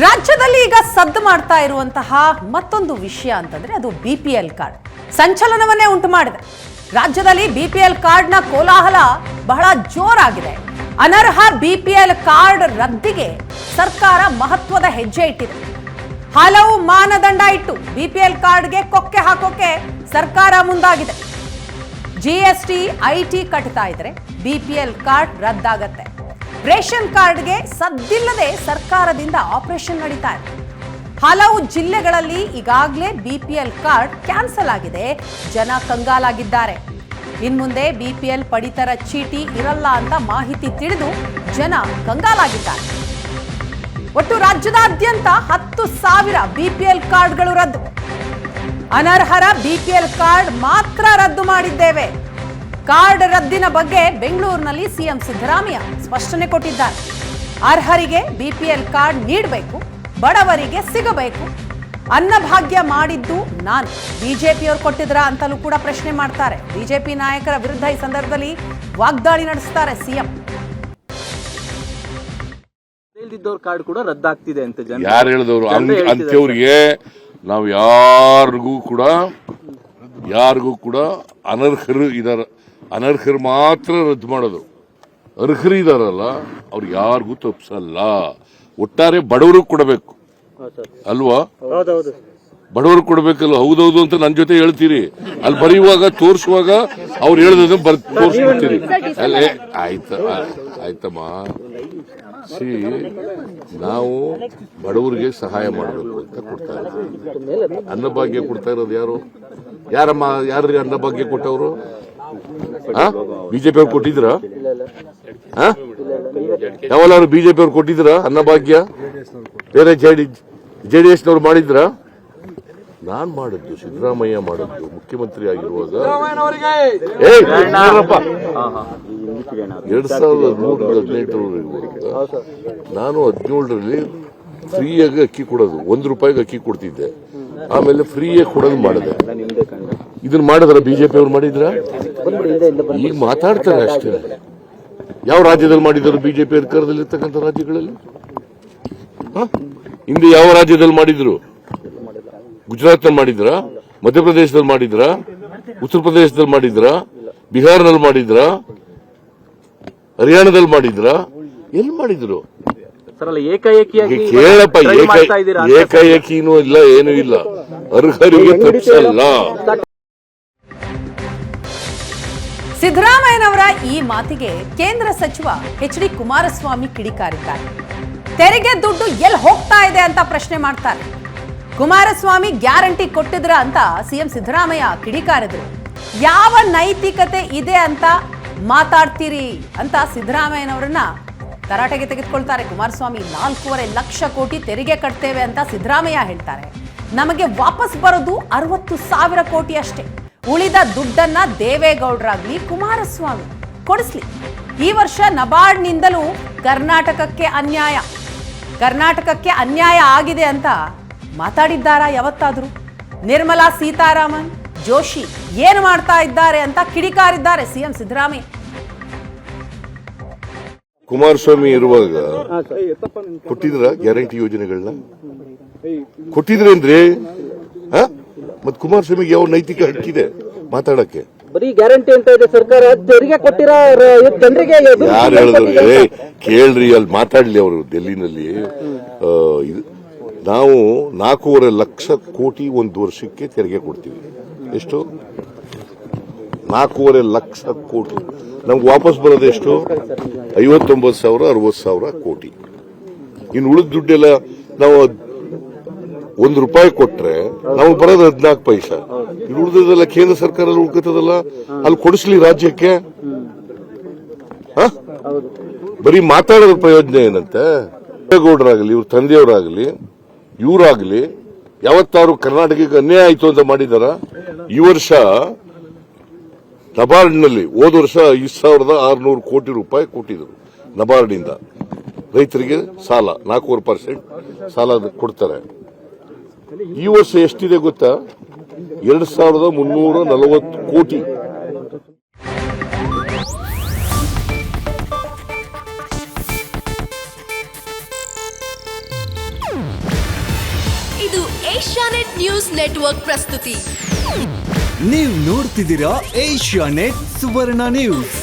ರಾಜ್ಯದಲ್ಲಿ ಈಗ ಸದ್ದು ಮಾಡ್ತಾ ಇರುವಂತಹ ಮತ್ತೊಂದು ವಿಷಯ ಅಂತಂದ್ರೆ ಅದು ಬಿ ಪಿ ಎಲ್ ಕಾರ್ಡ್ ಸಂಚಲನವನ್ನೇ ಉಂಟು ಮಾಡಿದೆ. ರಾಜ್ಯದಲ್ಲಿ ಬಿ ಪಿ ಎಲ್ ಕಾರ್ಡ್ನ ಕೋಲಾಹಲ ಬಹಳ ಜೋರಾಗಿದೆ. ಅನರ್ಹ ಬಿ ಪಿ ಎಲ್ ಕಾರ್ಡ್ ರದ್ದಿಗೆ ಸರ್ಕಾರ ಮಹತ್ವದ ಹೆಜ್ಜೆ ಇಟ್ಟಿದೆ. ಹಲವು ಮಾನದಂಡ ಇಟ್ಟು ಬಿ ಪಿ ಎಲ್ ಕಾರ್ಡ್ಗೆ ಕೊಕ್ಕೆ ಹಾಕೋಕೆ ಸರ್ಕಾರ ಮುಂದಾಗಿದೆ. G S T I T ಕಟ್ತಾ ಇದ್ರೆ ಎಲ್ ಕಾರ್ಡ್ ರದ್ದಾಗತ್ತೆ. ರೇಷನ್ ಕಾರ್ಡ್ಗೆ ಸದ್ದಿಲ್ಲದೆ ಸರ್ಕಾರದಿಂದ ಆಪರೇಷನ್ ನಡೀತಾ ಇದೆ. ಹಲವು ಜಿಲ್ಲೆಗಳಲ್ಲಿ ಈಗಾಗಲೇ ಬಿಪಿಎಲ್ ಕಾರ್ಡ್ ಕ್ಯಾನ್ಸಲ್ ಆಗಿದೆ. ಜನ ಕಂಗಾಲಾಗಿದ್ದಾರೆ. ಇನ್ಮುಂದೆ ಬಿಪಿಎಲ್ ಪಡಿತರ ಚೀಟಿ ಇರಲ್ಲ ಅಂತ ಮಾಹಿತಿ ತಿಳಿದು ಜನ ಕಂಗಾಲಾಗಿದ್ದಾರೆ. ಒಟ್ಟು ರಾಜ್ಯದಾದ್ಯಂತ ಹತ್ತು ಸಾವಿರ ಬಿಪಿಎಲ್ ಕಾರ್ಡ್ಗಳು ರದ್ದು. ಅನರ್ಹರ ಬಿಪಿಎಲ್ ಕಾರ್ಡ್ ಮಾತ್ರ ರದ್ದು ಮಾಡಿದ್ದೇವೆ. ಕಾರ್ಡ್ ರದ್ದಿನ ಬಗ್ಗೆ ಬೆಂಗಳೂರಿನಲ್ಲಿ ಸಿಎಂ ಸಿದ್ದರಾಮಯ್ಯ ಸ್ಪಷ್ಟನೆ ಕೊಟ್ಟಿದ್ದಾರೆ. ಅರ್ಹರಿಗೆ ಬಿಪಿಎಲ್ ಕಾರ್ಡ್ ನೀಡಬೇಕು ಬಡವರಿಗೆ ಸಿಗಬೇಕು. ಅನ್ನಭಾಗ್ಯ ಮಾಡಿದ್ದು ನಾನು. ಬಿಜೆಪಿಯವರು ಕೊಟ್ಟಿದ್ರ ಅಂತಲೂ ಕೂಡ ಪ್ರಶ್ನೆ ಮಾಡ್ತಾರೆ. ಬಿಜೆಪಿ ನಾಯಕರ ವಿರುದ್ಧ ಈ ಸಂದರ್ಭದಲ್ಲಿ ವಾಗ್ದಾಳಿ ನಡೆಸ್ತಾರೆ ಸಿಎಂ. ಕಾರ್ಡ್ ಕೂಡ ರದ್ದಾಗ್ತಿದೆ ಅಂತ ಯಾರು ಹೇಳಿದವರು? ಜನರೇ ಅಂತವ್ರಿಗೆ ನಾವು ಯಾರಿಗೂ ಕೂಡ ಯಾರಿಗೂ ಕೂಡ ಅನರ್ಹರು ಇದಾರ ಅನರ್ಹರು ಮಾತ್ರ ರದ್ದು ಮಾಡೋದು. ಅರ್ಹರು ಇದಾರಲ್ಲ ಅವ್ರು ಯಾರಿಗೂ ತಪ್ಪಿಸಲ್ಲ ಒಟ್ಟಾರೆ ಬಡವರು ಕೊಡಬೇಕು. ಅಲ್ವಾ? ಬಡವರು ಕೊಡಬೇಕಲ್ಲ ಹೌದೌದು ಅಂತ ನನ್ನ ಜೊತೆ ಹೇಳ್ತೀರಿ. ಅಲ್ಲಿ ಬರೆಯುವಾಗ ತೋರಿಸುವಾಗ ಅವ್ರು ಹೇಳೋದನ್ನ ಬರ್ ತೋರಿಸ್ಬಿಡ್ತೀರಿ. ಅಲ್ಲೇ ಆಯ್ತ ಆಯ್ತಮ್ಮ. ಸಿ ನಾವು ಬಡವರಿಗೆ ಸಹಾಯ ಮಾಡಬೇಕು ಅಂತ ಕೊಡ್ತಾ ಇರೋದು ಅನ್ನಭಾಗ್ಯ ಕೊಡ್ತಾ ಇರೋದು ಯಾರು? ಯಾರಮ್ಮ ಯಾರ್ರಿ ಅನ್ನಭಾಗ್ಯ ಕೊಟ್ಟವರು? ಬಿಜೆಪಿ ಅವ್ರು ಕೊಟ್ಟಿದ್ರ ಯಾವಲ್ಲಾರು ಬಿಜೆಪಿ ಅವ್ರು ಕೊಟ್ಟಿದ್ರ ಅನ್ನಭಾಗ್ಯ? ಬೇರೆ ಜೆಡಿ ಜೆಡಿಎಸ್ ನವ್ರು ಮಾಡಿದ್ರ ನಾನ್ ಮಾಡಿದ್ದು, ಸಿದ್ದರಾಮಯ್ಯ ಮಾಡಿದ್ದು, ಮುಖ್ಯಮಂತ್ರಿ ಆಗಿರುವಾಗ. ಎರಡ್ ಸಾವಿರದ ನೂರ ಹದಿನೆಂಟರವರೆಗೂ ನಾನು ಹದಿನೇಳರಲ್ಲಿ ಫ್ರೀಯಾಗಿ ಅಕ್ಕಿ ಕೊಡೋದು, ಒಂದು ರೂಪಾಯಿಗೆ ಅಕ್ಕಿ ಕೊಡ್ತಿದ್ದೆ. ಆಮೇಲೆ ಫ್ರೀಯಾಗಿ ಕೊಡೋದು ಮಾಡಿದೆ. ಇದನ್ನ ಮಾಡಿದ್ರ ಬಿಜೆಪಿ ಅವ್ರು ಮಾಡಿದ್ರ? ಈಗ ಮಾತಾಡ್ತಾರೆ ಅಷ್ಟೇ. ಯಾವ ರಾಜ್ಯದಲ್ಲಿ ಮಾಡಿದ್ರು ಬಿಜೆಪಿ ಅಧಿಕಾರದಲ್ಲಿ ಇರ್ತಕ್ಕಂಥ ರಾಜ್ಯಗಳಲ್ಲಿ? ಹ? ಹಿಂದೆ ಯಾವ ರಾಜ್ಯದಲ್ಲಿ ಮಾಡಿದ್ರು? ಗುಜರಾತ್ನಲ್ಲಿ ಮಾಡಿದ್ರ? ಮಧ್ಯಪ್ರದೇಶದಲ್ಲಿ ಮಾಡಿದ್ರ? ಉತ್ತರ ಪ್ರದೇಶದಲ್ಲಿ ಮಾಡಿದ್ರ? ಬಿಹಾರದಲ್ಲಿ ಮಾಡಿದ್ರ? ಹರಿಯಾಣದಲ್ಲಿ ಮಾಡಿದ್ರ? ಎಲ್ಲಿ ಮಾಡಿದ್ರು? ಕೇಳಪ್ಪ ಏಕಾಏಕಿನೂ ಇಲ್ಲ ಏನೂ ಇಲ್ಲ. ಅರ್ಹರಿಗೆ ತಪ್ಪಿಸಲ್ಲ ಸಿದ್ದರಾಮಯ್ಯನವರ ಈ ಮಾತಿಗೆ ಕೇಂದ್ರ ಸಚಿವ ಎಚ್ ಡಿ ಕುಮಾರಸ್ವಾಮಿ ಕಿಡಿಕಾರಿದ್ದಾರೆ. ತೆರಿಗೆ ದುಡ್ಡು ಎಲ್ಲಿ ಹೋಗ್ತಾ ಇದೆ ಅಂತ ಪ್ರಶ್ನೆ ಮಾಡ್ತಾರೆ. ಕುಮಾರಸ್ವಾಮಿ ಗ್ಯಾರಂಟಿ ಕೊಟ್ಟಿದ್ರ ಅಂತ ಸಿಎಂ ಸಿದ್ದರಾಮಯ್ಯ ಕಿಡಿಕಾರಿದ್ರು. ಯಾವ ನೈತಿಕತೆ ಇದೆ ಅಂತ ಮಾತಾಡ್ತೀರಿ ಅಂತ ಸಿದ್ದರಾಮಯ್ಯನವರನ್ನ ತರಾಟೆಗೆ ತೆಗೆದುಕೊಳ್ತಾರೆ. ಕುಮಾರಸ್ವಾಮಿ ನಾಲ್ಕೂವರೆ ಲಕ್ಷ ಕೋಟಿ ತೆರಿಗೆ ಕಟ್ತೇವೆ ಅಂತ ಸಿದ್ದರಾಮಯ್ಯ ಹೇಳ್ತಾರೆ. ನಮಗೆ ವಾಪಸ್ ಬರೋದು ಅರವತ್ತು ಸಾವಿರ ಕೋಟಿ ಅಷ್ಟೇ. ಉಳಿದ ದುಡ್ಡನ್ನ ದೇವೇಗೌಡರಾಗ್ಲಿ ಕುಮಾರಸ್ವಾಮಿ ಕೊಡಿಸ್ಲಿ. ಈ ವರ್ಷ ನಬಾರ್ಡ್ನಿಂದಲೂ ಕರ್ನಾಟಕಕ್ಕೆ ಅನ್ಯಾಯ. ಕರ್ನಾಟಕಕ್ಕೆ ಅನ್ಯಾಯ ಆಗಿದೆ ಅಂತ ಮಾತಾಡಿದ್ದಾರಾ ಯಾವತ್ತಾದ್ರೂ? ನಿರ್ಮಲಾ ಸೀತಾರಾಮನ್ ಜೋಶಿ ಏನು ಮಾಡ್ತಾ ಇದ್ದಾರೆ ಅಂತ ಕಿಡಿಕಾರಿದ್ದಾರೆ ಸಿಎಂ ಸಿದ್ದರಾಮಯ್ಯ. ಕುಮಾರಸ್ವಾಮಿ ಇರುವಾಗ ಕೊಟ್ಟಿದ್ರ ಗ್ಯಾರಂಟಿ ಯೋಜನೆಗಳನ್ನ? ಕೊಟ್ಟಿದ್ರೆ ಹ? ಮತ್ ಕುಮಾರಸ್ವಾಮಿಗೆ ಯಾವ ನೈತಿಕ ಹಕ್ಕಿದೆ ಮಾತಾಡಕ್ಕೆ? ಬರೀ ಗ್ಯಾರಂಟಿ ಅಂತ ಇದೆ ಸರ್ಕಾರ. ತೆರಿಗೆ ಕೊಟ್ಟಿರೋ ಜನರಿಗೆ ಯಾರು ಹೇಳಿದ್ರು ಏ ಕೇಳ್ರಿ ಅಲ್ಲಿ ಮಾತಾಡ್ಲಿ ಅವರು ಡೆಲ್ಲಿನಲ್ಲಿ ನಾವು ನಾಲ್ಕೂವರೆ ಲಕ್ಷ ಕೋಟಿ ಒಂದು ವರ್ಷಕ್ಕೆ ತೆರಿಗೆ ಕೊಡ್ತೀವಿ. ಎಷ್ಟು? ನಾಲ್ಕೂವರೆ ಲಕ್ಷ ಕೋಟಿ. ನಮ್ಗೆ ವಾಪಸ್ ಬರೋದು ಎಷ್ಟು? ಐವತ್ತೊಂಬತ್ತು ಸಾವಿರ ಅರವತ್ತು ಸಾವಿರ ಕೋಟಿ. ಇನ್ನು ಉಳಿದ ದುಡ್ಡೆಲ್ಲ ನಾವು ಒಂದು ರೂಪಾಯಿ ಕೊಟ್ರೆ ನಾವು ಬರೋದು ಹದಿನಾಲ್ಕು ಪೈಸ. ಉಳಿದದಲ್ಲ ಕೇಂದ್ರ ಸರ್ಕಾರ ಉಳ್ಕತದಲ್ಲ ಅಲ್ಲಿ ಕೊಡಿಸ್ಲಿ ರಾಜ್ಯಕ್ಕೆ? ಬರೀ ಮಾತಾಡೋದ್ರ ಪ್ರಯೋಜನ ಏನಂತೆ? ದೇವೇಗೌಡರಾಗಲಿ ಇವ್ರ ತಂದೆಯವರಾಗಲಿ, ಇವರಾಗಲಿ ಯಾವತ್ತಾರು ಕರ್ನಾಟಕಕ್ಕೆ ಅನ್ಯಾಯ ಆಯ್ತು ಅಂತ ಮಾಡಿದಾರ? ಈ ವರ್ಷ ನಬಾರ್ಡ್ನಲ್ಲಿ ಹೋದ ವರ್ಷ ಐದು ಸಾವಿರದ ಆರುನೂರು ಕೋಟಿ ರೂಪಾಯಿ ಕೊಟ್ಟಿದ್ರು ನಬಾರ್ಡ್ನಿಂದ ರೈತರಿಗೆ ಸಾಲ, ನಾಲ್ಕೂವರೆ ಪರ್ಸೆಂಟ್ ಸಾಲ ಕೊಡ್ತಾರೆ. ಈ ವರ್ಷ ಎಷ್ಟಿದೆ ಗೊತ್ತಾ? ಎರಡ್ ಸಾವಿರದ ಮುನ್ನೂರ ನಲವತ್ತು ಕೋಟಿ. ಇದು ಏಷ್ಯಾನೆಟ್ ನ್ಯೂಸ್ ನೆಟ್ವರ್ಕ್ ಪ್ರಸ್ತುತಿ. ನೀವು ನೋಡ್ತಿದ್ದೀರಾ ಏಷ್ಯಾ ನೆಟ್ ಸುವರ್ಣ ನ್ಯೂಸ್.